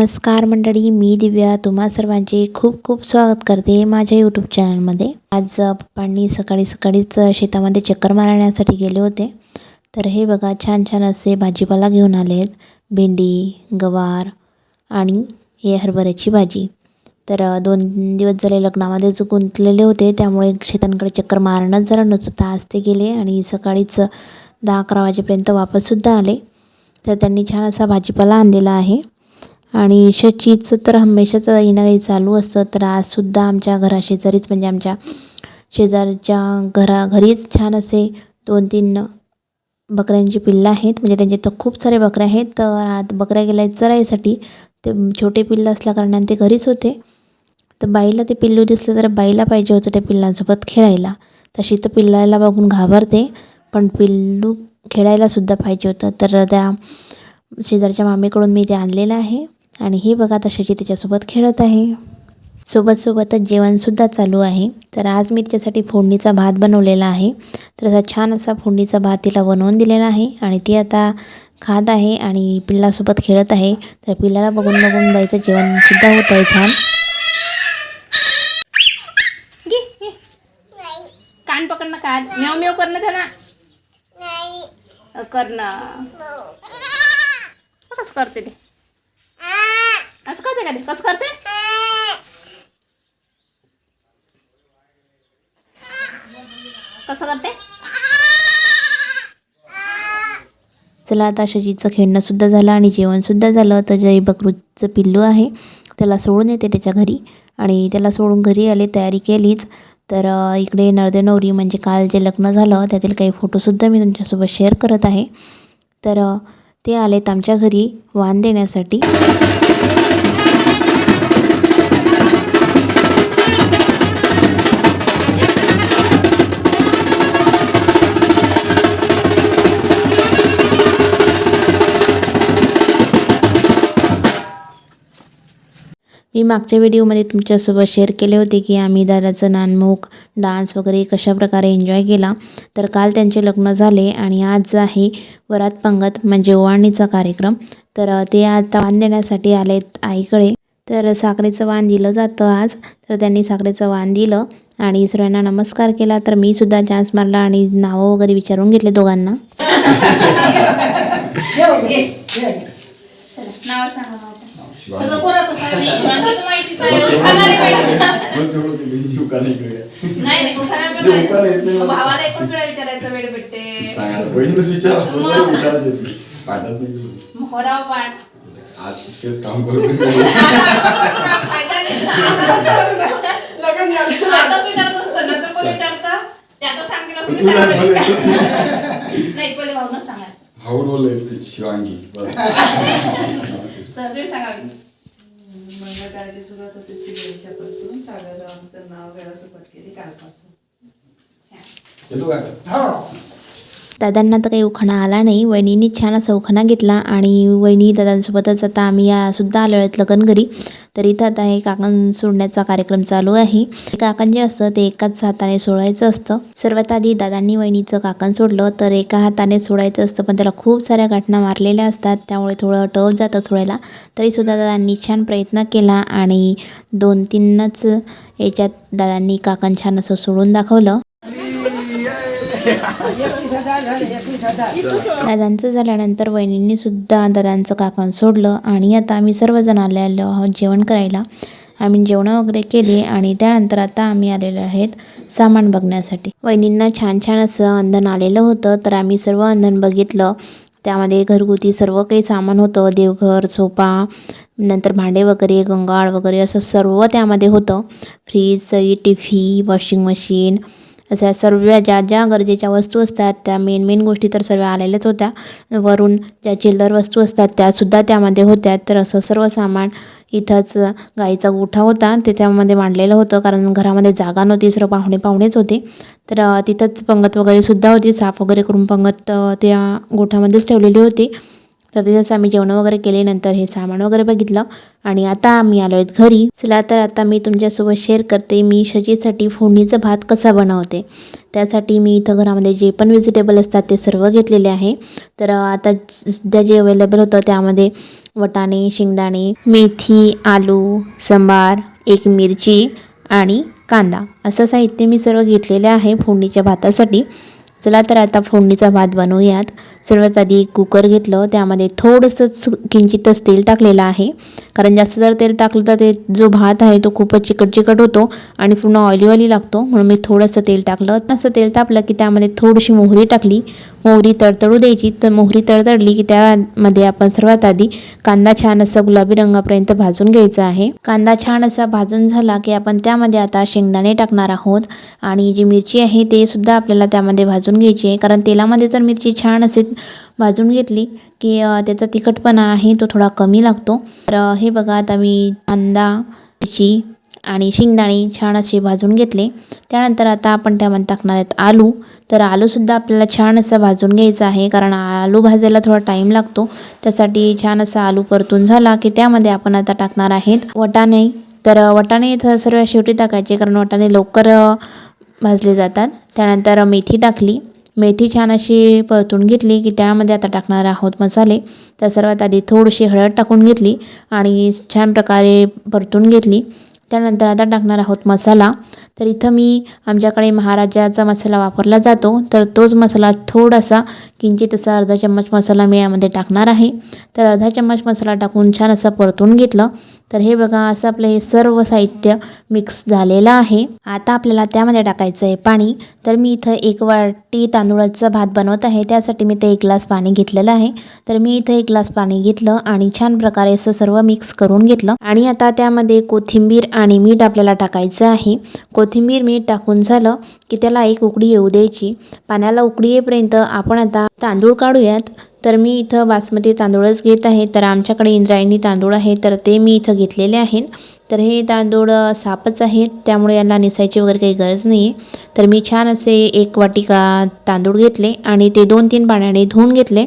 नमस्कार मंडळी मी दिव्या. तुम्हा सर्वांचे खूप खूप स्वागत करते माझ्या यूट्यूब चॅनलमध्ये आज पप्पांनी सकाळी सकाळीच शेतामध्ये चक्कर मारण्यासाठी गेले होते. तर हे बघा छान छान असे भाजीपाला घेऊन आले आहेत. भेंडी गवार आणि हे हरभऱ्याची भाजी. तर दोन दिवस झाले लग्नामध्येच गुंतलेले होते त्यामुळे शेतांकडे चक्कर मारणंच जरा नव्हतं आज ते गेले आणि सकाळीच दहा अकरा वाजेपर्यंत वापससुद्धा आले. तर त्यांनी छान असा भाजीपाला आणलेला आहे. आणि शचीचं तर हमेशाच काही ना काही चालू असतं. तर आजसुद्धा आमच्या घराशेजारीच म्हणजे आमच्या शेजारच्या घरा घरीच छान असे दोन तीन बकऱ्यांची पिल्लं आहेत. म्हणजे त्यांचे तर खूप सारे बकऱ्या आहेत. तर आज बकऱ्या गेल्या आहेत चराईसाठी ते छोटे पिल्लं असल्याकारणाने ते घरीच होते. तर बाईला ते पिल्लू दिसलं तर बाईला पाहिजे होतं त्या पिल्लांसोबत खेळायला. तशी तर पिल्लाला बघून घाबरते. पण पिल्लू खेळायलासुद्धा पाहिजे होतं. तर त्या शेजारच्या मामीकडून मी ते आणलेलं आहे. आणि हे बघा तशाची त्याच्यासोबत खेळत आहे. सोबत सोबतच जेवणसुद्धा चालू आहे. तर आज मी तिच्यासाठी फोडणीचा भात बनवलेला आहे. तर असा छान असा फोडणीचा भात तिला बनवून दिलेला आहे आणि ती आता खात आहे आणि पिल्लासोबत खेळत आहे. तर पिल्लाला बघून बघून बाईचं जेवणसुद्धा होत आहे छान. कान पकडणं कान. मेव मेव करणं त्याला. करणं. कसं करते ते? का कस करते? कसं करते? चला आता शशीचं खेळणंसुद्धा झालं आणि जेवणसुद्धा झालं. तर जे बकरूचं पिल्लू आहे. त्याला सोडून येते त्याच्या घरी. आणि त्याला सोडून घरी आले तयारी केलीच. तर इकडे नरदे नवरी म्हणजे काल जे लग्न झालं त्यातील काही फोटोसुद्धा मी तुमच्यासोबत शेअर करत आहे. तर ते आलेत आमच्या घरी वाण देण्यासाठी. मी मागच्या व्हिडिओमध्ये तुमच्यासोबत शेअर केले होते की आम्ही दादाचं नानमुख डान्स वगैरे कशा प्रकारे एन्जॉय केला. तर काल त्यांचे लग्न झाले आणि आज आहे वरात पंगत म्हणजे ओवाळणीचा कार्यक्रम. तर ते आता वाण देण्यासाठी आलेत आईकडे. तर साखरेचं वाण दिलं जातं आज. तर त्यांनी साखरेचं वाण दिलं आणि सर्वांना नमस्कार केला. तर मी सुद्धा चान्स मारला आणि नावं वगैरे विचारून घेतले दोघांना. नाव सांगा. सगळं कोणाचं सांगा नाही, शिवांगी तर माहितीच आहे. उखाणारे माहिती नाही. नाही उखाणा पण नाही, उखाणा येत माहिती नाही. मला. भावाला एकच वेळा विचारायचं वेळ भेटते. बहिणीच विचारा. मग. विचारायचे पाठच नाही मग होराव पाठ आज तेच काम करत नाही. आताच विचारत असतं ना तर कोण विचारतं? ते आता सांगतील असं मी तुला सांगायला बोलायचं. पाहिजे. नाही पहिले भाऊनच सांगायचं. हाऊन बोलले शिवांगी. बस. सहज सांगावी मंगळ कार्याची सुरुवात होते ती वर्षापासून सागर आमचं नाव घ्यायला सुरुवात केली कालपासून. येतो का दादांना तर काही उखाणा आला नाही. वहिनींनी छान असा उखाणा घेतला आणि वहिनी दादांसोबतच आता आम्ही या सुद्धा आलो आहेत लगन घरी. तर इथं आता हे काकण सोडण्याचा कार्यक्रम चालू आहे. काकण जे असतं ते एकाच हाताने सोडायचं असतं. सर्वात आधी दादांनी वहिनीचं काकण सोडलं तर एका हाताने सोडायचं असतं पण त्याला खूप साऱ्या गाठणा मारलेल्या असतात. त्यामुळे थोडं टफ जातं सोडायला. तरीसुद्धा दादांनी छान प्रयत्न केला आणि दोन तीनच याच्यात दादांनी काकण छान असं सोडून दाखवलं. दादांचं झाल्यानंतर वहिनींनी सुद्धा दादांचं काकण सोडलं आणि आता आम्ही सर्वजण आले आलो आहोत जेवण करायला. आम्ही जेवणं वगैरे केली आणि त्यानंतर आता आम्ही आलेलो आहेत सामान बघण्यासाठी. वहिनींना छान छान असं अंधन आलेलं होतं तर आम्ही सर्व अंधन बघितलं. त्यामध्ये घरगुती सर्व काही सामान होतं देवघर सोफा नंतर भांडे वगैरे गंगाळ वगैरे असं सर्व त्यामध्ये होतं. फ्रीज सई टिफी वॉशिंग मशीन अशा सर्व ज्या ज्या गरजेच्या वस्तू असतात त्या मेन मेन गोष्टी तर सर्व आलेल्याच होत्या. वरून ज्या चिल्लर वस्तू असतात त्यासुद्धा त्यामध्ये होत्या. तर असं सर्व सामान इथंच गाईचा गोठा होता. ते त्यामध्ये मांडलेलं होतं कारण घरामध्ये जागा नव्हती सर्व पाहुणे पाहुणेच होते. तर तिथंच पंगत वगैरे सुद्धा होती. साफ वगैरे करून पंगत त्या गोठ्यामध्येच ठेवलेली होती. तर तिथंच आम्ही जेवण वगैरे केले नंतर हे सामान वगैरे बघितलं. आणि आता आम्ही आलो आहेत घरी. चला तर आता मी तुमच्यासोबत शेअर करते मी शजीसाठी फोडणीचा भात कसा बनवते. त्यासाठी मी इथं घरामध्ये जे पण व्हेजिटेबल असतात ते सर्व घेतलेले आहे. तर आता सध्या जे अवेलेबल होतं त्यामध्ये वटाणे शेंगदाणे मेथी आलू सांबार एक मिरची आणि कांदा. असं साहित्य मी सर्व घेतलेलं आहे फोडणीच्या भातासाठी. चला तर आता फोडणीचा भात बनवूयात. सर्वात आधी कुकर घेतलं. त्यामध्ये थोडंसंच किंचितच तेल टाकलेलं आहे. कारण जास्त जर तेल टाकलं तर ते जो भात आहे तो खूपच चिकट चिकट होतो आणि पूर्ण ऑइली ऑइली लागतो. म्हणून मी थोडंसं तेल टाकलं. असं तेल तापलं की त्यामध्ये थोडीशी मोहरी टाकली. मोहरी तडतडू द्यायची. तर मोहरी तडतडली की त्यामध्ये आपण सर्वात आधी कांदा छान असा गुलाबी रंगापर्यंत भाजून घ्यायचा आहे. कांदा छान असा भाजून झाला की आपण त्यामध्ये आता शेंगदाणे टाकणार आहोत. आणि जी मिरची आहे ते सुद्धा आपल्याला त्यामध्ये भाजून घ्यायची आहे. कारण तेलामध्ये जर मिरची छान असे भाजून घेतली की त्याचा तिखटपणा आहे तो थोडा कमी लागतो. तर हे बघा आता मी कांदा मिरची आणि शेंगदाणे छान असे भाजून घेतले. त्यानंतर आता आपण त्यामध्ये टाकणार आहेत आलू. तर आलूसुद्धा आपल्याला छान असा भाजून घ्यायचा आहे कारण आलू भाजायला थोडा टाईम लागतो. त्यासाठी छान असा आलू परतून झाला की त्यामध्ये आपण आता टाकणार आहेत वटाणे. तर वटाणे इथं सर्व शेवटी टाकायचे कारण वटाणे लवकर भाजले जातात. त्यानंतर मेथी टाकली. मेथी छान अशी परतून घेतली की त्यामध्ये आता टाकणार आहोत मसाले. तर सर्वात आधी थोडीशी हळद टाकून घेतली आणि छान प्रकारे परतून घेतली. त्यानंतर आता टाकणार आहोत मसाला. तर इथं मी आमच्याकडे महाराजाचा मसाला वापरला जातो. तर तोच मसाला थोडासा किंचित असा अर्धा चम्मच मसाला मी यामध्ये टाकणार आहे. तर अर्धा चम्मच मसाला टाकून छान असा परतून घेतलं. तर हे बघा असं आपलं हे सर्व साहित्य मिक्स झालेलं आहे. आता आपल्याला त्यामध्ये टाकायचं आहे पाणी. तर मी इथं एक वाटी तांदूळाचा भात बनवत आहे. त्यासाठी मी ते एक ग्लास पाणी घेतलेलं आहे. तर मी इथं एक ग्लास पाणी घेतलं आणि छान प्रकारे असं सर्व मिक्स करून घेतलं. आणि आता त्यामध्ये कोथिंबीर आणि मीठ आपल्याला टाकायचं आहे. कोथिंबीर मीठ टाकून झालं की त्याला एक उकडी येऊ द्यायची. पाण्याला उकडी येईपर्यंत आपण आता तांदूळ काढूयात. तर मी इथं बासमती तांदूळच घेत आहे. तर आमच्याकडे इंद्रायणी तांदूळ आहे. तर ते मी इथं घेतलेले आहेत. तर हे तांदूळ सापच आहेत. त्यामुळे यांना निसायची वगैरे काही गरज नाही आहे तर मी छान असे एक वाटिका तांदूळ घेतले आणि ते दोन तीन पाण्याने धुवून घेतले.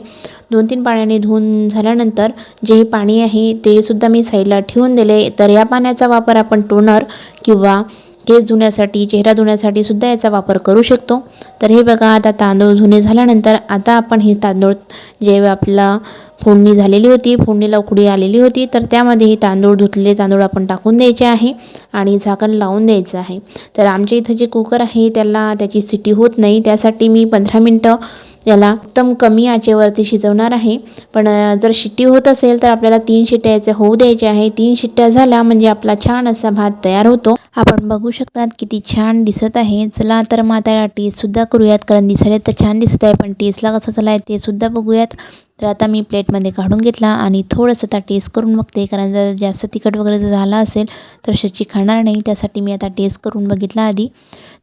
दोन तीन पाण्याने धुवून झाल्यानंतर जे हे पाणी आहे ते सुद्धा मी साईडला ठेवून दिले. तर या पाण्याचा वापर आपण टोनर किंवा केस धुण्यासाठी चेहरा धुण्यासाठी सुद्धा याचा वापर करू शकतो. तर हे बघा आता तांदूळ धुणे झाल्यानंतर आता आपण हे तांदूळ जे आपला फोडणी झालेली होती फोडणीला उकडी आलेली होती तर त्यामध्ये हे तांदूळ धुतलेले तांदूळ आपण टाकून द्यायचे आहे आणि झाकण लावून द्यायचं आहे. तर आमच्या इथं जे कुकर आहे त्याला त्याची सिटी होत नाही त्यासाठी मी पंधरा मिनटं याला एकदम कमी आचेवरती शिजवणार आहे. पण जर शिट्टी होत असेल तर आपल्याला तीन शिट्ट्या याचे होऊ द्यायचे आहे. तीन शिट्ट्या झाल्या म्हणजे आपला छान असा भात तयार होतो. आपण बघू शकतात किती छान दिसत आहे. चला तर मग आता टेस्टसुद्धा करूयात. कारण दिसायला तर छान दिसत आहे पण टेस्टला कसं चला आहे ते सुद्धा बघूयात. तर आता मी प्लेटमध्ये काढून घेतला आणि थोडंसं आता टेस्ट करून बघते. कारण जर जास्त तिखट वगैरे जर झाला असेल तर शची खाणार नाही. त्यासाठी मी आता टेस्ट करून बघितला आधी.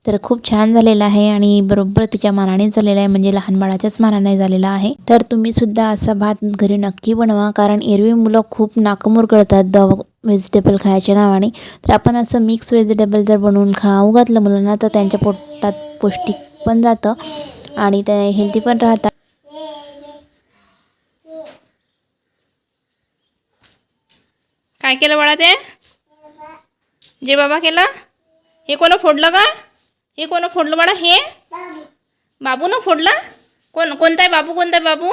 तर खूप छान झालेला आहे आणि बरोबर तिच्या मानानेच झालेला आहे. म्हणजे लहान बाळाच्याच मानाने झालेला आहे. तर तुम्ही सुद्धा असा भात घरी नक्की बनवा. कारण एरवी मुलं खूप नाकमूर करतात द व्हेजिटेबल खायच्या नावाने. तर आपण असं मिक्स व्हेजिटेबल जर बनवून खाऊ घातलं मुलांना तर त्यांच्या पोटात पौष्टिक पण जातं आणि ते हेल्दी पण राहतात. काय केलं बाळा ते? जे बाबा केलं? हे कोण फोडलं का हे कोण फोडलं बाळा? हे? बाबूनं फोडलं? कोण कोणता आहे बाबू? कोणता आहे बाबू?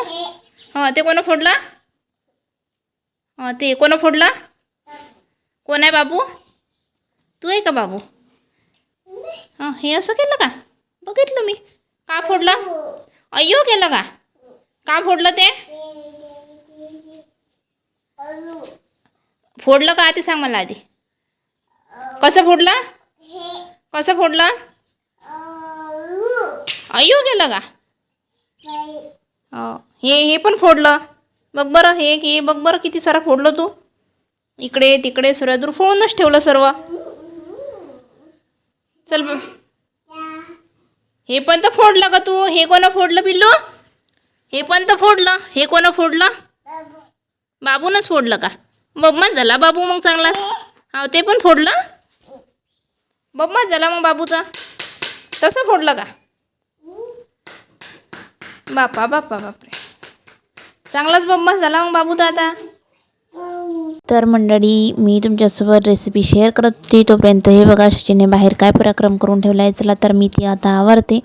हां ते कोण फोडला? हां हो, ते कोण फोडला? कोण आहे बाबू? तू आहे का बाबू? हां हे असं केलं का? बघितलं मी. का फोडलं? अय्यो केलं का? का फोडलं ते? फोडलं का ते सांग मला आधी? कसं फोडलं? कसं फोडलं? अयो गेलं का? हो. हे हे पण फोडलं. बघ बरं हे हे बघ बरं किती सारं फोडलं तू. इकडे तिकडे सर्व दूर फोडूनच ठेवलं सर्व. चल हे पण तर फोडलं का तू? हे कोणा फोडलं पिल्लू? हे पण तर फोडलं. हे कोणा फोडलं? बाबूनच फोडलं का? बब्माच झाला बाबू मग चांगला? हा ते पण फोडलं? बब्माच झाला मग बाबूचा? तसं फोडलं का? बापा बापा बापरे. चांगलाच बंबास झाला मग बाबू आता. तर मंडळी मी तुमच्यासोबत रेसिपी शेअर करत होती. तोपर्यंत हे बघा शशीने बाहेर काय पराक्रम करून ठेवला आहे चला तर मी ती आता आवरते.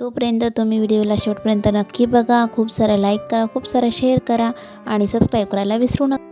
तोपर्यंत तुम्ही व्हिडिओला शेवटपर्यंत नक्की बघा. खूप सारं लाईक करा खूप सारं शेअर करा आणि सबस्क्राईब करायला विसरू नका.